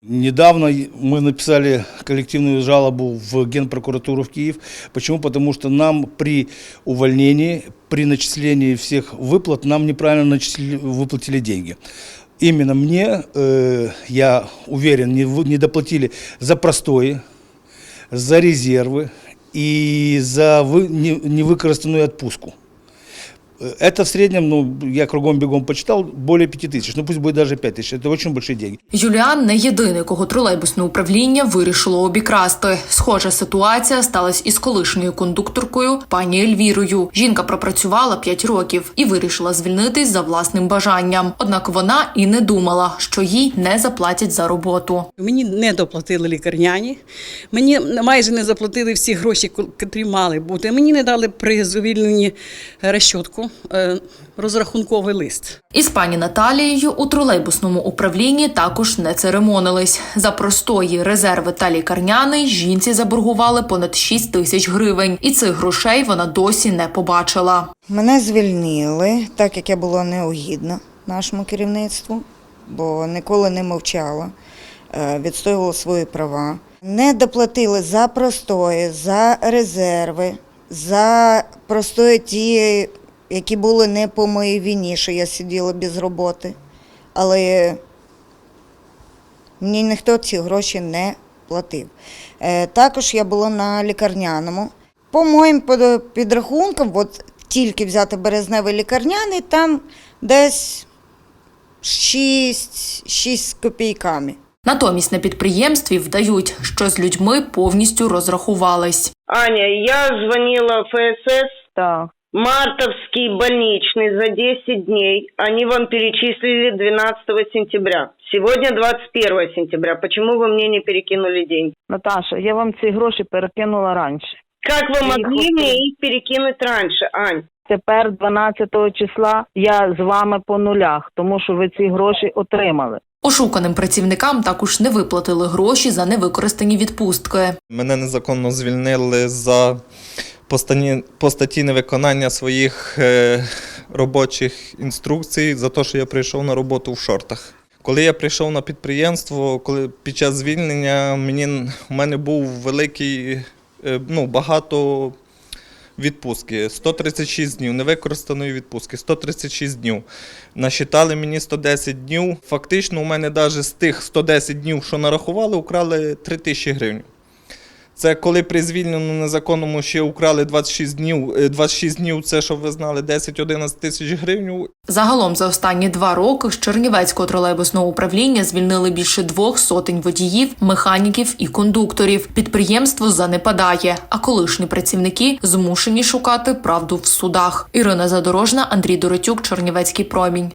Недавно мы написали коллективную жалобу в Генпрокуратуру в Киев. Почему? Потому что нам при увольнении, при начислении всех выплат, нам неправильно начислили, выплатили деньги. Именно мне, э, я уверен, не, не доплатили за простои, за резервы и за вы, не, отпуску. Э, Это в среднем, ну, я кругом бегом почитал, более 5 тысяч, ну пусть будет даже 5 тысяч, это очень большие деньги. Юліан не єдиний, кого тролейбусне управління вирішило обікрасти. Схожа ситуація сталася із колишньою кондукторкою пані Ельвірою. Жінка пропрацювала 5 років і вирішила звільнитись за власним бажанням. Однак вона і не думала, що їй не заплатять за роботу. Мені не доплатили лікарняні, мені майже не заплатили всі гроші, які мали бути. Мені не дали при звільненні розчотку, е, розрахунковий лист. Із пані Наталією у тролейбусному управлінні також не церемонились. За простої резерви та лікарняний жінці заборгували понад 6 тисяч гривень, і цих грошей вона досі не побачила. Мене звільнили, так як я була неугідна нашому керівництву, бо ніколи не мовчала, е, відстоювала свої права. Не доплатили за простої, за резерви, за простої ті, які були не по моїй вині, що я сиділа без роботи. Але мені ніхто ці гроші не платив. Е, Також я була на лікарняному. По моїм підрахункам, от тільки взяти березневий лікарняний, там десь 6, 6 з копійками. Натомість на підприємстві вдають, що з людьми повністю розрахувались. Аня, я звонила в ФСС, Так мартовский больничный за 10 дней. Они вам перечислили 12 сентября. Сегодня 21 сентября. Почему вы мне не перекинули деньги? Наташа, я вам ці гроші перекинула раніше. Как вы Их могли вот- мне их перекинуть раньше, Ань? Тепер, 12 числа, я з вами по нулях, тому що ви ці гроші отримали. Ошуканим працівникам також не виплатили гроші за невикористані відпустки. Мене незаконно звільнили за по статті невиконання своїх е, робочих інструкцій за те, що я прийшов на роботу в шортах. Коли я прийшов на підприємство, коли під час звільнення мені, у мене був великий, е, ну, багато відпустки. 136 днів, невикористаної відпустки, 136 днів. Насчитали мені 110 днів. Фактично, у мене навіть з тих 110 днів, що нарахували, украли 3 тисячі гривень. Це коли при звільненому незаконному ще украли 26 днів. Е, 26 днів це, щоб ви знали, 10-11 тисяч гривень. Загалом за останні два роки з Чернівецького тролейбусного управління звільнили більше двох сотень водіїв, механіків і кондукторів. Підприємство занепадає, а колишні працівники змушені шукати правду в судах. Ірина Задорожна, Андрій Доротюк, Чернівецький промінь.